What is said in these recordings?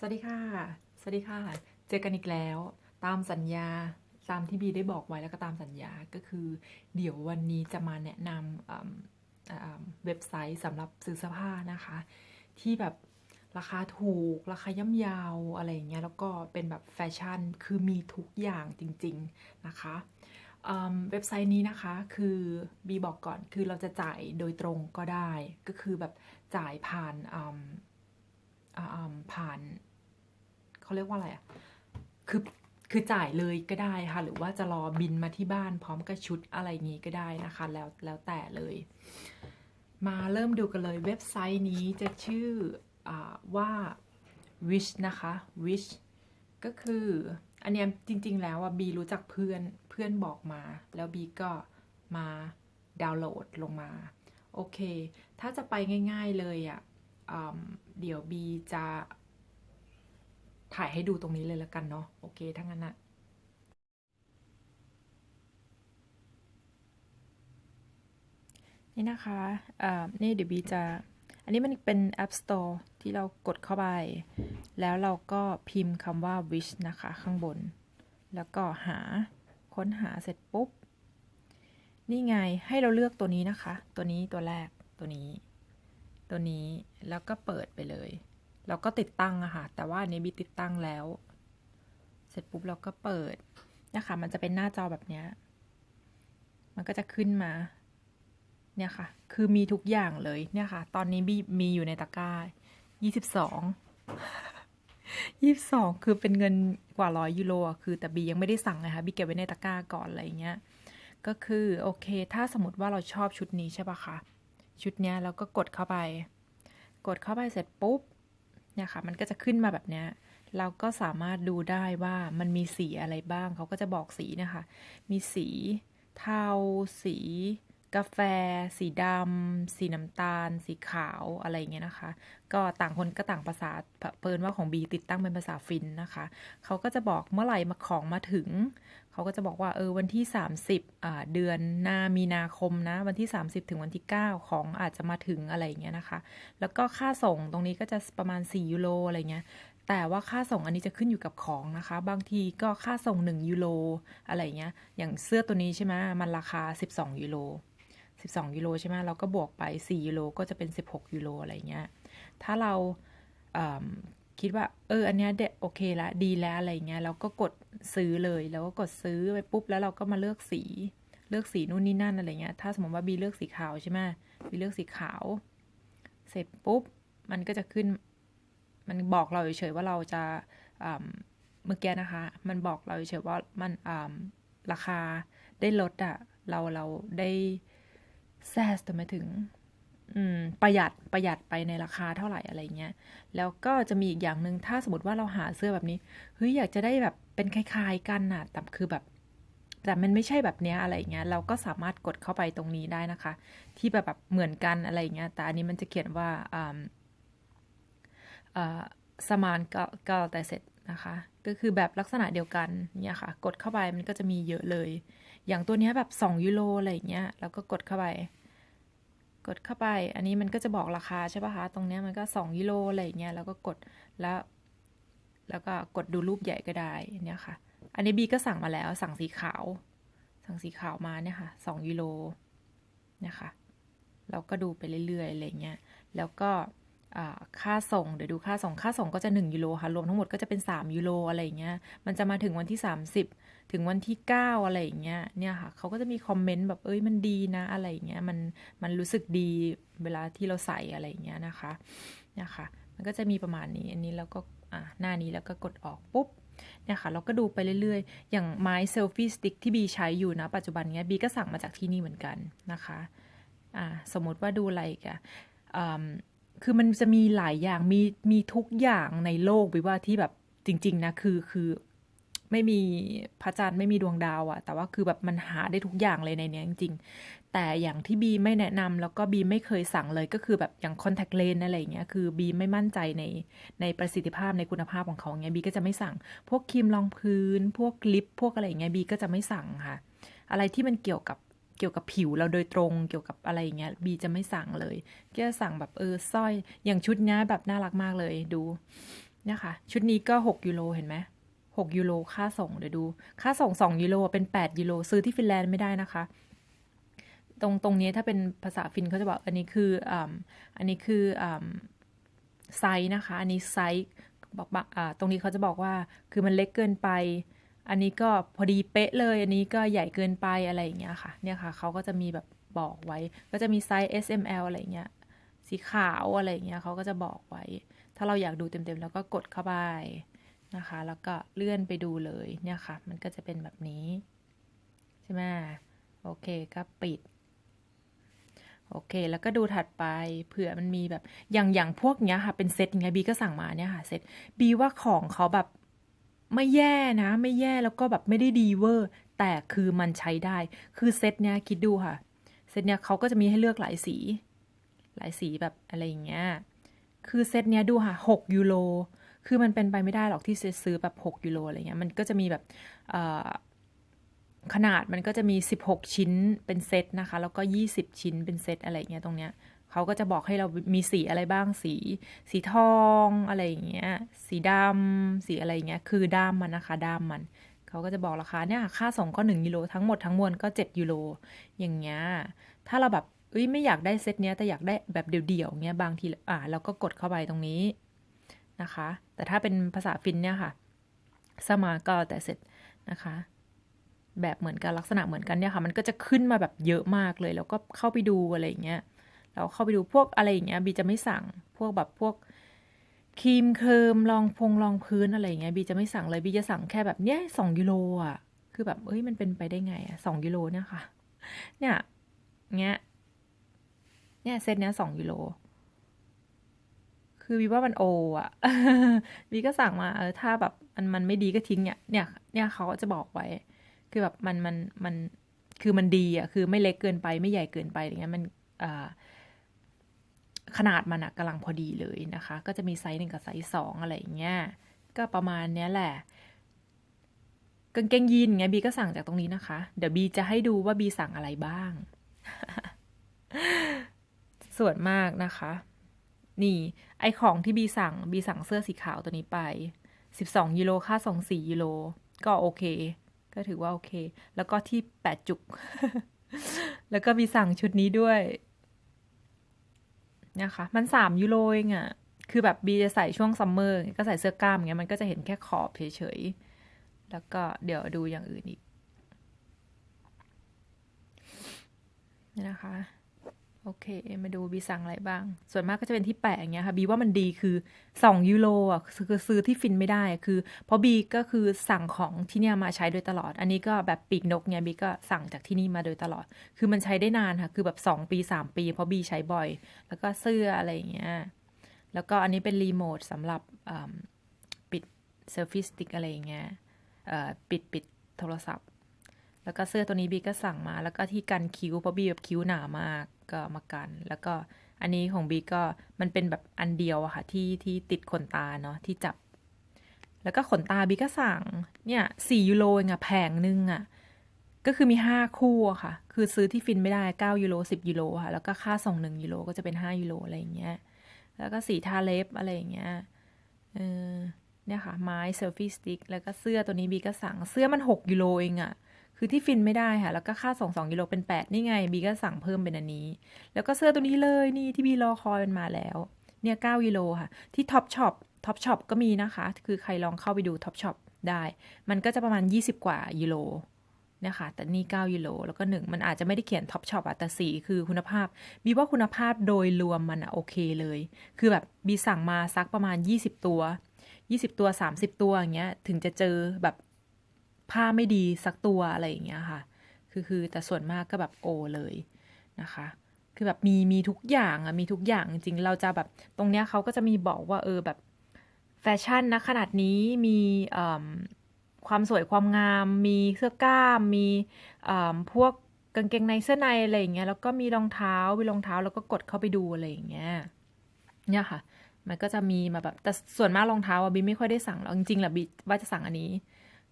สวัสดีค่ะ สวัสดีค่ะ เจอกันอีกแล้ว ตามสัญญาตามที่บีได้บอกไว้แล้วก็ตามสัญญาก็คือ เดี๋ยววันนี้จะมาแนะนำอืมอ่าเว็บไซต์สำหรับซื้อเสื้อผ้านะคะ ที่แบบราคาถูก ราคาย่ำยาวอะไรอย่างเงี้ยแล้วก็เป็นแบบแฟชั่นคือมีทุกอย่างจริง ๆนะคะอืมเว็บไซต์นี้นะคะคือบีบอกก่อนคือเราจะจ่ายโดยตรงก็ได้ ก็คือแบบจ่ายผ่านอ่าอ่าผ่าน เขาเรียกว่าอะไรอะคือคือจ่ายเลยก็ได้ค่ะ หรือว่าจะรอบินมาที่บ้านพร้อมกับชุดอะไรอย่างงี้ก็ได้นะคะ แล้วแล้วแต่เลย มาเริ่มดูกันเลยเว็บไซต์นี้จะชื่ออว่า wish นะคะ wish ก็คืออันเนี้ยจริง ๆ แล้วอะบีรู้จักเพื่อนเพื่อนบอกมา แล้วบีก็มาดาวน์โหลดลงมา โอเค ถ้าจะไปง่าย ๆเลยอะเดี๋ยวบีจะ ถ่ายให้ดูตรงนี้เลยแล้วกันเนาะโอเคถ้างั้นนะนี่นะคะอ่านี่เดี๋ยวบีจะ อันนี้มันเป็น App Store ที่เรากดเข้าไป แล้วเราก็พิมพ์คำว่า wish นะคะข้างบน แล้วก็หาค้นหาเสร็จปุ๊บ นี่ไงให้เราเลือกตัวนี้นะคะ ตัวนี้ตัวแรกตัวนี้ ตัวนี้แล้วก็เปิดไปเลย แล้วก็ติดตั้งอะค่ะ แต่ว่าอันนี้บีติดตั้งแล้ว เสร็จปุ๊บเราก็เปิดนะคะ มันจะเป็นหน้าจอแบบเนี้ยมันก็จะขึ้นมา เนี่ยค่ะ คือมีทุกอย่างเลยเนี่ยค่ะ ตอนนี้บีมีอยู่ในตะกร้ายี่สิบสองยี่สิบสองคือเป็นเงินกว่าร้อยยูโรคือแต่บียังไม่ได้สั่งเลยค่ะบีเก็บไว้ในตะกร้าก่อนอะไรเงี้ย ก็คือโอเค ถ้าสมมติว่าเราชอบชุดนี้ใช่ปะคะ ชุดเนี้ยเราก็กดเข้าไป กดเข้าไปเสร็จปุ๊บ เนี่ยค่ะ มันก็จะขึ้นมาแบบเนี้ยเราก็สามารถดูได้ว่ามันมีสีอะไรบ้าง เขาก็จะบอกสีนะคะ มีสีเทา สี กาแฟ สีดำสีน้ำตาล สีขาวอะไรอย่างเงี้ยนะคะ ก็ต่างคนก็ต่างภาษาเผเปินว่าของบีติดตั้งเป็นภาษาฟินนะคะ เขาก็จะบอกเมื่อไหร่มาของมาถึง เขาก็จะบอกว่าเออวันที่ 30อ่าเดือนหน้ามีนาคมนะ วันที่ 30 ถึงวันที่ 9 ของอาจจะมาถึงอะไรอย่างเงี้ยนะคะ แล้วก็ค่าส่งตรงนี้ก็จะประมาณ 4 ยูโรอะไรเงี้ยแต่ว่าค่าส่งอันนี้จะขึ้นอยู่กับของนะคะ บางทีก็ค่าส่ง 1 ยูโรอะไรเงี้ยอย่างเสื้อตัวนี้ใช่ไหมมันราคา 12 ยูโร 12 ยูโรใช่ไหมเราก็บวกไป 4 ยูโรก็จะเป็น 16 ยูโรอะไรเงี้ย ถ้าเราอืมคิดว่า เออ อันเนี้ยเด็โอเคละ ดีแล้วอะไรเงี้ย เราก็กดซื้อเลย แล้วก็กดซื้อไปปุ๊บ แล้วเราก็มาเลือกสี เลือกสีนู่นนี่นั่นอะไรเงี้ย ถ้าสมมติว่าบีเลือกสีขาวใช่ไหมบีเลือกสีขาว เสร็จปุ๊บ มันก็จะขึ้น มันบอกเราเฉยๆว่าเราจะเมื่อกี้นะคะ มันบอกเราเฉยๆว่ามันราคาได้ลดอะเราเราได้ แซสแต่ไม่ถึงประหยัดประหยัดไปในราคาเท่าไหร่อะไรเงี้ย แล้วก็จะมีอีกอย่างหนึ่งถ้าสมมติว่าเราหาเสื้อแบบนี้เฮ้ยอยากจะได้แบบเป็นคล้ายๆกันน่ะแต่คือแบบ แต่มันไม่ใช่แบบเนี้ยอะไรเงี้ยเราก็สามารถกดเข้าไปตรงนี้ได้นะคะ ที่แบบแบบเหมือนกันอะไรเงี้ยแต่อันนี้มันจะเขียนว่าอ่าอ่าสมานก็ก็แต่เสร็จนะคะ ก็คือแบบลักษณะเดียวกันเนี่ยค่ะ กดเข้าไปมันก็จะมีเยอะเลย อย่างตัวนี้แบบ2ยูโรอะไรอย่างเงี้ยแล้วก็กดเข้าไป กดเข้าไป อันนี้มันก็จะบอกราคาใช่ป่ะคะตรงเนี้ยมันก็2ยูโรอะไรอย่างเงี้ยแล้วก็กดแล้ว แล้วก็กดดูรูปใหญ่ก็ได้เนี่ยค่ะ อันนี้บีก็สั่งมาแล้วสั่งสีขาว สั่งสีขาวมาเนี่ยค่ะ2ยูโรเนี่ยค่ะเราก็ดูไปเรื่อยๆอะไรเงี้ยแล้วก็ ค่าส่งเดี๋ยวดูค่าส่ง ค่าส่งก็จะ 1 ยูโรค่ะรวมทั้งหมดก็จะเป็น 3 ยูโรอะไรอย่างเงี้ยมันจะมาถึงวันที่ 30 ถึงวันที่ 9 อะไรอย่างเงี้ยเนี่ยค่ะเขาก็จะมีคอมเมนต์แบบเอ้ยมันดีนะอะไรอย่างเงี้ยมันมันรู้สึกดีเวลาที่เราใส่อะไรอย่างเงี้ยนะคะเนี่ยค่ะมันก็จะมีประมาณนี้อันนี้แล้วก็อ่าหน้านี้แล้วก็กดออกปุ๊บเนี่ยค่ะเราก็ดูไปเรื่อยๆ อย่างไม้เซลฟี่สติ๊กที่บีใช้อยู่นะ ปัจจุบันเนี้ยบีก็สั่งมาจากที่นี่เหมือนกันนะคะอ่าสมมติว่าดูอะไรกะอ่า คือมันจะมีหลายอย่างมีมีทุกอย่างในโลกบีว่าที่แบบจริง ๆ นะ คือคือไม่มีพระจันทร์ไม่มีดวงดาวอะแต่ว่าคือแบบมันหาได้ทุกอย่างเลยในเนี้ยจริงๆ แต่อย่างที่บีไม่แนะนำแล้วก็บีไม่เคยสั่งเลยก็คือแบบอย่างคอนแทคเลนอะไรเงี้ยคือบีไม่มั่นใจในในประสิทธิภาพในคุณภาพของเขาเงี้ยบีก็จะไม่สั่ง พวกครีมรองพื้น พวกลิปพวกอะไรเงี้ยบีก็จะไม่สั่งค่ะ อะไรที่มันเกี่ยวกับ เกี่ยวกับผิวเราโดยตรงเกี่ยวกับอะไรอย่างเงี้ยบีจะไม่สั่งเลยก็จะสั่งแบบเออสร้อยอย่างชุดนี้แบบน่ารักมากเลยดูเนี่ยค่ะ ชุดนี้ก็ 6 ยูโรเห็นไหม6ยูโรค่าส่งเดี๋ยวดู ค่าส่ง2ยูโรเป็น8ยูโรซื้อที่ฟินแลนด์ไม่ได้นะคะ ตรงตรงนี้ถ้าเป็นภาษาฟินเขาจะบอกอันนี้คืออ่าอันนี้คืออ่าไซส์นะคะ อันนี้ไซส์บอกอ่าตรงนี้เขาจะบอกว่าคือมันเล็กเกินไป อันนี้ก็พอดีเป๊ะเลย อันนี้ก็ใหญ่เกินไปอะไรอย่างเงี้ยค่ะ เนี่ยค่ะเขาก็จะมีแบบบอกไว้ ก็จะมีไซส์ S M L อะไรเงี้ย สีขาวอะไรเงี้ยเขาก็จะบอกไว้ ถ้าเราอยากดูเต็มๆแล้วก็กดเข้าไปนะคะ แล้วก็เลื่อนไปดูเลยเนี่ยค่ะ มันก็จะเป็นแบบนี้ ใช่ไหมโอเคก็ปิดโอเค แล้วก็ดูถัดไปเผื่อมันมีแบบอย่างอย่างพวกเนี้ยค่ะ เป็นเซตยังไงบีก็สั่งมาเนี่ยค่ะเซตบีว่าของเขาแบบ ไม่แย่นะ ไม่แย่แล้วก็แบบไม่ได้ดีเวอร์ แต่คือมันใช้ได้ คือเซตเนี้ยคิดดูค่ะ เซตเนี้ยเขาก็จะมีให้เลือกหลายสี หลายสีแบบอะไรอย่างเงี้ย คือเซตเนี้ยดูค่ะหกยูโร คือมันเป็นไปไม่ได้หรอกที่จะซื้อแบบ6ยูโรอะไรเงี้ย มันก็จะมีแบบขนาดมันก็จะมี 16 ชิ้นเป็นเซตนะคะ แล้วก็ 20 ชิ้นเป็นเซตอะไรเงี้ยตรงเนี้ย เขาก็จะบอกให้เรามีสีอะไรบ้างสี สีทองอะไรอย่างเงี้ย สีดำสีอะไรอย่างเงี้ย คือด้ามมันนะคะ ด้ามมัน เขาก็จะบอกราคาเนี่ยค่าส่งก็1ยูโรทั้งหมดทั้งมวลก็7ยูโรอย่างเงี้ยถ้าเราแบบเอ้ยไม่อยากได้เซตเนี้ยแต่อยากได้แบบเดี่ยวๆเงี้ยบางทีอ่าเราก็กดเข้าไปตรงนี้นะคะ แต่ถ้าเป็นภาษาฟินเนี่ยค่ะสมาก็แต่เสร็จนะคะ แบบเหมือนกันลักษณะเหมือนกันเนี่ยค่ะ มันก็จะขึ้นมาแบบเยอะมากเลย แล้วก็เข้าไปดูอะไรอย่างเงี้ย เราเข้าไปดูพวกอะไรอย่างเงี้ยบีจะไม่สั่งพวกแบบพวกครีมเคิมรองพงรองพื้นอะไรอย่างเงี้ยบีจะไม่สั่งเลยบีจะสั่งแค่แบบเนี้ยสองยูโรอะ คือแบบเอ้ยมันเป็นไปได้ไงอะสองยูโรเนี่ยค่ะ เนี่ยเงี้ยเนี่ยเซตเนี้ยสองยูโรคือวีว่ามันโออะวีก็สั่งมาเออถ้าแบบมันมันไม่ดีก็ทิ้งเนี่ยเนี่ยเนี่ยเขาจะบอกไว้ คือแบบมันมันมันคือมันดีอะคือไม่เล็กเกินไปไม่ใหญ่เกินไปอย่างเงี้ยมันอ่า ขนาดมันอะกำลังพอดีเลยนะคะ ก็จะมีไซส์หนึ่งกับไซส์สองอะไรอย่างเงี้ยก็ประมาณเนี้ยแหละกางเกงยีนไงบีก็สั่งจากตรงนี้นะคะ เดี๋ยวบีจะให้ดูว่าบีสั่งอะไรบ้าง ส่วนมากนะคะ นี่ ไอของที่บีสั่งบีสั่งเสื้อสีขาวตัวนี้ไป12ยูโรค่าส่ง4ยูโรก็โอเค ก็ถือว่าโอเค แล้วก็ที่8จุก แล้วก็บีสั่งชุดนี้ด้วย นะคะมันสามยูโรเองอะคือแบบบีจะใส่ช่วงซัมเมอร์ก็ใส่เสื้อกล้ามเงี้ยมันก็จะเห็นแค่ขอบเฉยๆ แล้วก็เดี๋ยวดูอย่างอื่นอีกนี่นะคะ โอเค มาดูบีสั่งอะไรบ้าง ส่วนมากก็จะเป็นที่แปะอย่างเงี้ยค่ะบีว่ามันดีคือ 2 ยูโรอะคือซื้อที่ฟินไม่ได้คือ เพราะบีก็คือสั่งของที่เนี่ยมาใช้โดยตลอด อันนี้ก็แบบปีกนกเนี่ยบีก็สั่งจากที่นี่มาโดยตลอด คือมันใช้ได้นานค่ะ คือแบบ 2 ปี 3 ปี เพราะบีใช้บ่อย แล้วก็เสื้ออะไรอย่างเงี้ยแล้วก็อันนี้เป็นรีโมทสำหรับปิดเซอร์ฟิสติกอะไรอย่างเงี้ยปิดปิดโทรศัพท์ แล้วก็เสื้อตัวนี้บีก็สั่งมา แล้วก็ที่กันคิ้วเพราะบีแบบคิ้วหนามากก็มากัน แล้วก็อันนี้ของบีก็มันเป็นแบบอันเดียวอะค่ะที่ที่ติดขนตาเนาะที่จับ แล้วก็ขนตาบีก็สั่งเนี่ยสี่ยูโรเองอะแพงนึงอะก็คือมีห้าคู่อะค่ะ คือซื้อที่ฟินไม่ได้เก้ายูโรสิบยูโรค่ะ แล้วก็ค่าส่งหนึ่งยูโรก็จะเป็นห้ายูโรอะไรอย่างเงี้ย แล้วก็สีทาเล็บอะไรอย่างเงี้ยเออเนี่ยค่ะไม้เซลฟี่สติ๊กแล้วก็เสื้อตัวนี้บีก็สั่งเสื้อมันหกยูโรเองอะ คือที่ฟินไม่ได้ค่ะ แล้วก็ค่าส่งสองกิโลเป็นแปดนี่ไง บีก็สั่งเพิ่มเป็นอันนี้ แล้วก็เสื้อตัวนี้เลยนี่ที่บีรอคอยมันมาแล้ว เนี่ยเก้ากิโลค่ะ ที่ท็อปช็อปท็อปช็อปก็มีนะคะ คือใครลองเข้าไปดูท็อปช็อปได้ มันก็จะประมาณ 20 กว่ากิโลนะคะ แต่นี่9ยูโรแล้วก็หนึ่งมันอาจจะไม่ได้เขียนท็อปช็อปอะแต่สีคือคุณภาพ บีว่าคุณภาพโดยรวมมันอะโอเคเลย คือแบบบีสั่งมาซักประมาณ 20 ตัว 20 ตัว 30 ตัวอย่างเงี้ย ถึงจะเจอแบบ ผ้าไม่ดีสักตัวอะไรอย่างเงี้ยค่ะ คือคือแต่ส่วนมากก็แบบโอเลยนะคะ คือแบบมีมีทุกอย่างอะมีทุกอย่างจริงเราจะแบบตรงเนี้ยเขาก็จะมีบอกว่าเออแบบแฟชั่นนะขนาดนี้มีความสวยความงาม มีเสื้อกล้ามมีพวกกางเกงในเสื้อในอะไรอย่างเงี้ยแล้วก็มีรองเท้ามีรองเท้าแล้วก็กดเข้าไปดูอะไรอย่างเงี้ยเนี่ยค่ะ มันก็จะมีมาแบบแต่ส่วนมากรองเท้าอะบีไม่ค่อยได้สั่งหรอกจริงๆแหละบีว่าจะสั่งอันนี้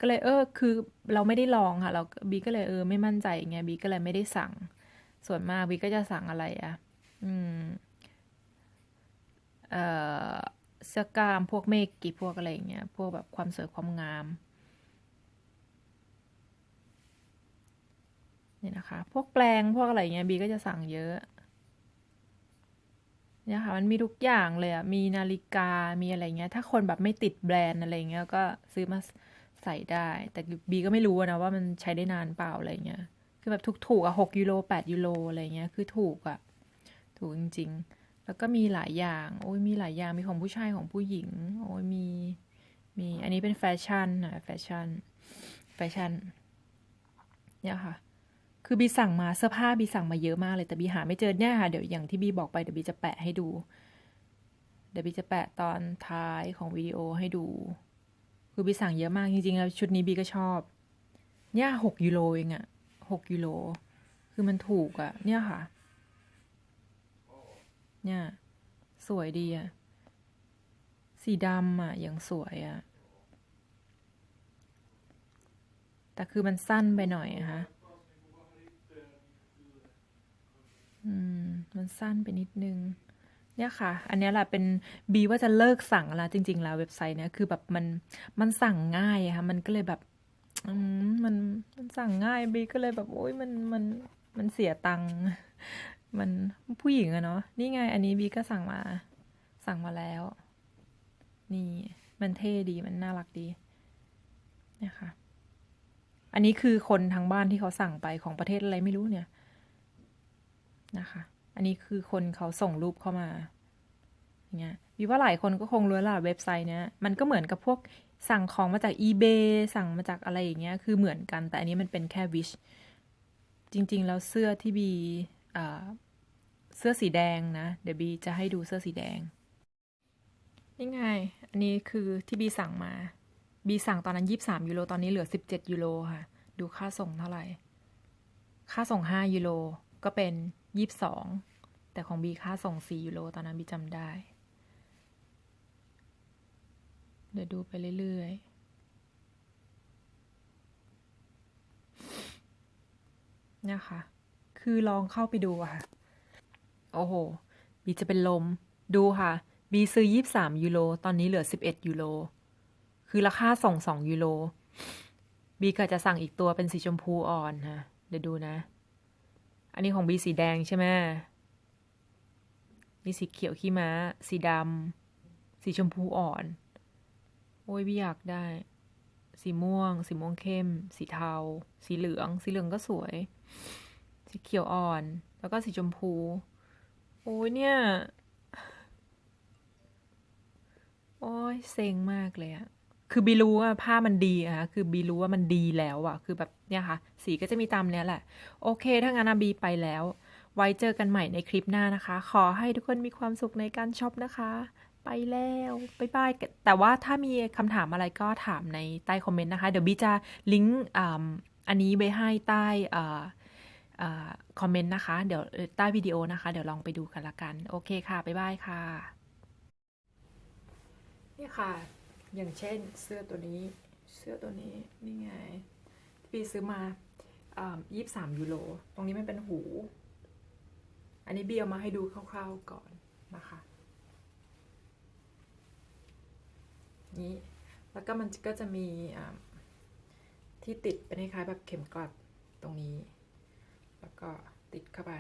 ก็เลยเออคือเราไม่ได้ลองค่ะ เราบีก็เลยเออไม่มั่นใจไงบีก็เลยไม่ได้สั่ง ส่วนมากบีก็จะสั่งอะไรอะ่ะ อืม เอ่อเสื้อกล้ามพวกเมกกีพวกอะไรอย่างเงี้ยพวกแบบความสวยความงามนี่นะคะ พวกแปลงพวกอะไรเงี้ยบีก็จะสั่งเยอะเนี่ยค่ะมันมีทุกอย่างเลยอะมีนาฬิกามีอะไรเงี้ย ถ้าคนแบบไม่ติดแบรนด์อะไรเงี้ยก็ซื้อมา ใส่ได้ แต่บีก็ไม่รู้นะว่ามันใช้ได้นานเปล่าอะไรเงี้ย คือแบบถูกๆอะหกยูโรแปดยูโรอะไรเงี้ย คือถูกอะถูกจริง ๆ แล้วก็มีหลายอย่าง โอ้ยมีหลายอย่าง มีของผู้ชายของผู้หญิง โอ้ยมี มี อันนี้เป็นแฟชั่นนะแฟชั่น แฟชั่น เนี่ยค่ะ คือบีสั่งมาเสื้อผ้าบีสั่งมาเยอะมากเลย แต่บีหาไม่เจอเนี่ยค่ะ เดี๋ยวอย่างที่บีบอกไปเดี๋ยวบีจะแปะให้ดู เดี๋ยวบีจะแปะตอนท้ายของวิดีโอให้ดู คือบีสั่งเยอะมากจริงๆแล้วชุดนี้บีก็ชอบ เนี่ยหกยูโรเองอะหกยูโร คือมันถูกอะเนี่ยค่ะ เนี่ย สวยดีอะสีดำอะอย่างสวยอะแต่คือมันสั้นไปหน่อยอะคะอืม มันสั้นไปนิดนึง เนี่ยค่ะ อันนี้แหละเป็นบีว่าจะเลิกสั่งแล้วจริง ๆ แล้วเว็บไซต์เนี้ยคือแบบมันมันสั่งง่ายอะค่ะ มันก็เลยแบบมันมันสั่งง่ายบีก็เลยแบบโอ๊ยมันมันมันเสียตังค์มันผู้หญิงอะเนาะนี่ไง อันนี้บีก็สั่งมา สั่งมาแล้ว นี่มันเท่ดีมันน่ารักดีเนี่ยค่ะ อันนี้คือคนทางบ้านที่เขาสั่งไปของประเทศอะไรไม่รู้เนี่ยนะคะ อันนี้คือคนเขาส่งรูปเข้ามาอย่างเงี้ยวิว่าหลายคนก็คงรู้ละเว็บไซต์เนี้ยมันก็เหมือนกับพวกสั่งของมาจาก eBay สั่งมาจากอะไรอย่างเงี้ยคือเหมือนกัน แต่อันนี้มันเป็นแค่ wish จริง ๆ แล้วเสื้อที่บีเสื้อสีแดงนะ เดี๋ยวบีจะให้ดูเสื้อสีแดงนี่ไง อันนี้คือที่บีสั่งมา บีสั่งตอนนั้นยี่สามยูโร ตอนนี้เหลือสิบเจ็ดยูโรค่ะ ดูค่าส่งเท่าไหร่ ค่าส่งห้ายูโร ก็เป็น ยี่สิบสองแต่ของบีค่าส่งสี่ยูโรตอนนั้นบีจำได้ เดี๋ยวดูไปเรื่อยๆเนี่ยค่ะคือลองเข้าไปดูค่ะ โอ้โห บีจะเป็นลม ดูค่ะ บีซื้อยี่สามยูโร ตอนนี้เหลือสิบเอ็ดยูโร คือราคาส่งสองยูโร บีก็จะสั่งอีกตัวเป็นสีชมพูอ่อนค่ะเดี๋ยวดูนะ อันนี้ของบีสีแดงใช่ไหมนี่สีเขียวขี้ม้า สีดำ สีชมพูอ่อน โอ้ยบีอยากได้ สีม่วง สีม่วงเข้ม สีเทา สีเหลือง สีเหลืองก็สวย สีเขียวอ่อน แล้วก็สีชมพู โอ้ยเนี่ย โอ้ยเซ็งมากเลยอะ คือบีรู้ว่าผ้ามันดีอะค่ะคือบีรู้ว่ามันดีแล้วอะคือแบบเนี่ยค่ะ สีก็จะมีตามเนี้ยแหละ โอเค ถ้างั้นอะบีไปแล้ว ไว้เจอกันใหม่ในคลิปหน้านะคะ ขอให้ทุกคนมีความสุขในการช็อปนะคะ ไปแล้วบายบายแต่ว่าถ้ามีคำถามอะไรก็ถามในใต้คอมเมนต์นะคะ เดี๋ยวบีจะลิงก์อันนี้ไว้ให้ใต้คอมเมนต์นะคะ เดี๋ยวใต้วิดีโอนะคะ เดี๋ยวลองไปดูกันละกัน โอเคค่ะ บ๊ายบายค่ะ นี่ค่ะ อย่างเช่นเสื้อตัวนี้ เสื้อตัวนี้ นี่ไง ที่พี่ซื้อมายี่สิบสามยูโร ตรงนี้มันเป็นหู อันนี้เบียมาให้ดูคร่าวๆก่อนนะคะ นี้ แล้วก็มันก็จะมีอ่าที่ติดเป็นคล้ายๆแบบเข็มกลัดตรงนี้ แล้วก็ติดเข้าไป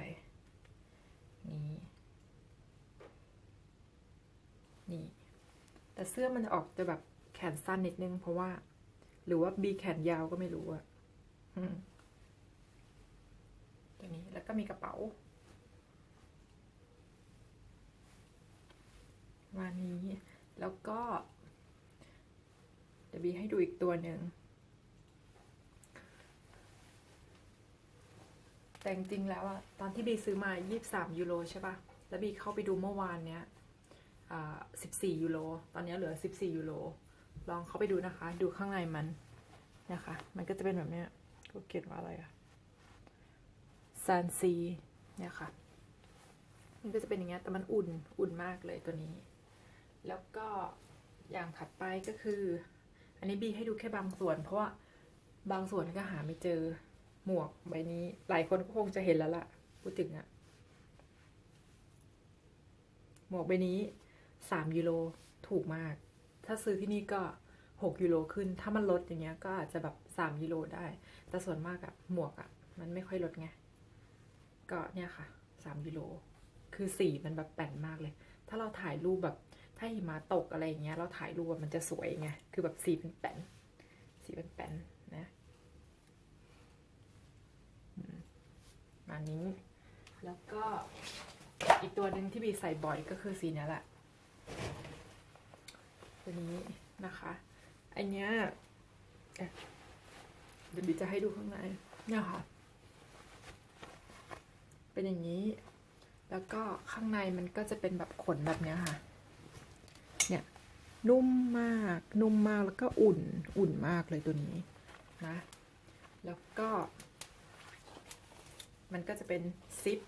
นี้ นี่ แต่เสื้อมันออกจะแบบแขนสั้นนิดนึง เพราะว่า หรือว่าบีแขนยาวก็ไม่รู้อะตัวนี้แล้วก็มีกระเป๋าวันนี้แล้วก็เดี๋ยวบีให้ดูอีกตัวหนึ่งแต่จริงๆแล้วอะตอนที่บีซื้อมา 23 ยูโรใช่ปะแล้วบีเข้าไปดูเมื่อวานเนี้ย 14 ยูโร ตอนนี้เหลือ 14 ยูโร ลองเข้าไปดูนะคะ ดูข้างในมันนะคะ มันก็จะเป็นแบบนี้ก็เขียนว่าอะไรอะซานซีเนี่ยค่ะ มันก็จะเป็นอย่างเงี้ย แต่มันอุ่น อุ่นมากเลยตัวนี้ แล้วก็อย่างถัดไปก็คือ อันนี้บีให้ดูแค่บางส่วน เพราะว่าบางส่วนก็หาไม่เจอ หมวกใบนี้ หลายคนก็คงจะเห็นแล้วล่ะ พูดถึงอะหมวกใบนี้ สามยูโรถูกมาก ถ้าซื้อที่นี่ก็ 6 ยูโรขึ้น ถ้ามันลดอย่างเงี้ยก็อาจจะแบบ 3 ยูโรได้ แต่ส่วนมากอะหมวกอะมันไม่ค่อยลดไง ก็เนี่ยค่ะ 3 ยูโร คือสีมันแบบแป่นมากเลย ถ้าเราถ่ายรูปแบบถ้าหิมะตกอะไรอย่างเงี้ย เราถ่ายรูปมันจะสวยไง คือแบบสีเป็นแป่นสีเป็นแป่นนะมอันนี้ แล้วก็อีกตัวหนึ่งที่บีใส่บ่อยก็คือสีนี้แหละ ตัวนี้นะคะ อันเนี้ยเดี๋ยวบีจะให้ดูข้างในเนี่ยค่ะ เป็นอย่างนี้ แล้วก็ข้างในมันก็จะเป็นแบบขนแบบเนี้ยค่ะ เนี่ยนุ่มมาก นุ่มมากแล้วก็อุ่น อุ่นมากเลยตัวนี้นะ แล้วก็ มันก็จะเป็นซิป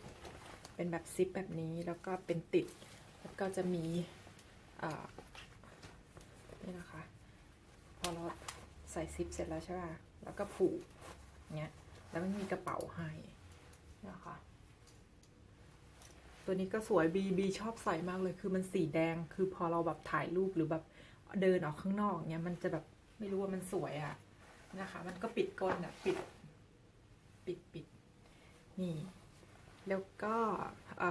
เป็นแบบซิปแบบนี้ แล้วก็เป็นติด แล้วก็จะมี นี่นะคะ พอเราใส่ซิปเสร็จแล้วใช่ป่ะ แล้วก็ผูกเงี้ย แล้วมันมีกระเป๋าให้นะคะ ตัวนี้ก็สวยบีบีชอบใส่มากเลย คือมันสีแดง คือพอเราแบบถ่ายรูปหรือแบบเดินออกข้างนอกเนี้ย มันจะแบบไม่รู้ว่ามันสวยอะนะคะ มันก็ปิดก้นอะปิด ปิดปิด นี่ แล้วก็อ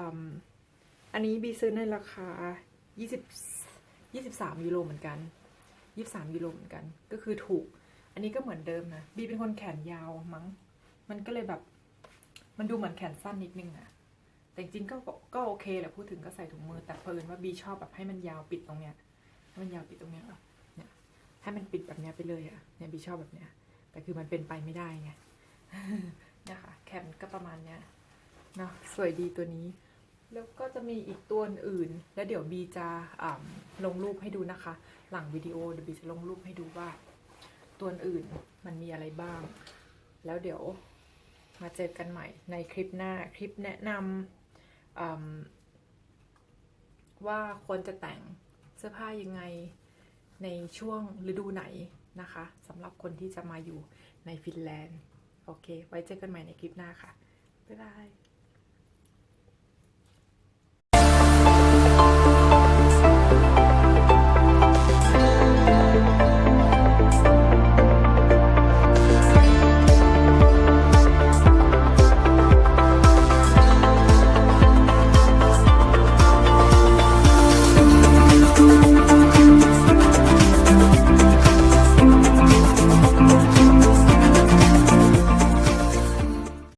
อันนี้บีซื้อในราคา 20 23ยูโรเหมือนกัน23ยูโรเหมือนกัน ก็คือถูก อันนี้ก็เหมือนเดิมนะบีเป็นคนแขนยาวมั้ง มันก็เลยแบบ มันดูเหมือนแขนสั้นนิดนึงอะแต่จริงก็ก็โอเคแหละพูดถึงก็ใส่ถุงมือ แต่เพิ่นว่าบีชอบแบบให้มันยาวปิดตรงเนี้ยให้มันยาวปิดตรงเนี้ยเนี่ยให้มันปิดแบบเนี้ยไปเลยอะเนี่ยบีชอบแบบเนี้ย แต่คือมันเป็นไปไม่ได้ไงเนี่ยค่ะแคมก็ประมาณเนี้ยเนาะสวยดีตัวนี้ แล้วก็จะมีอีกตัวอื่น แล้วเดี๋ยวบีจะลงรูปให้ดูนะคะ หลังวิดีโอเดี๋ยวบีจะลงรูปให้ดูว่า ตัวอื่นมันมีอะไรบ้าง แล้วเดี๋ยวมาเจอกันใหม่ในคลิปหน้า คลิปแนะนำว่าควรจะแต่งเสื้อผ้ายังไงในช่วงฤดูไหนนะคะสำหรับคนที่จะมาอยู่ในฟินแลนด์ โอเค ไว้เจอกันใหม่ในคลิปหน้าค่ะ บ๊ายบาย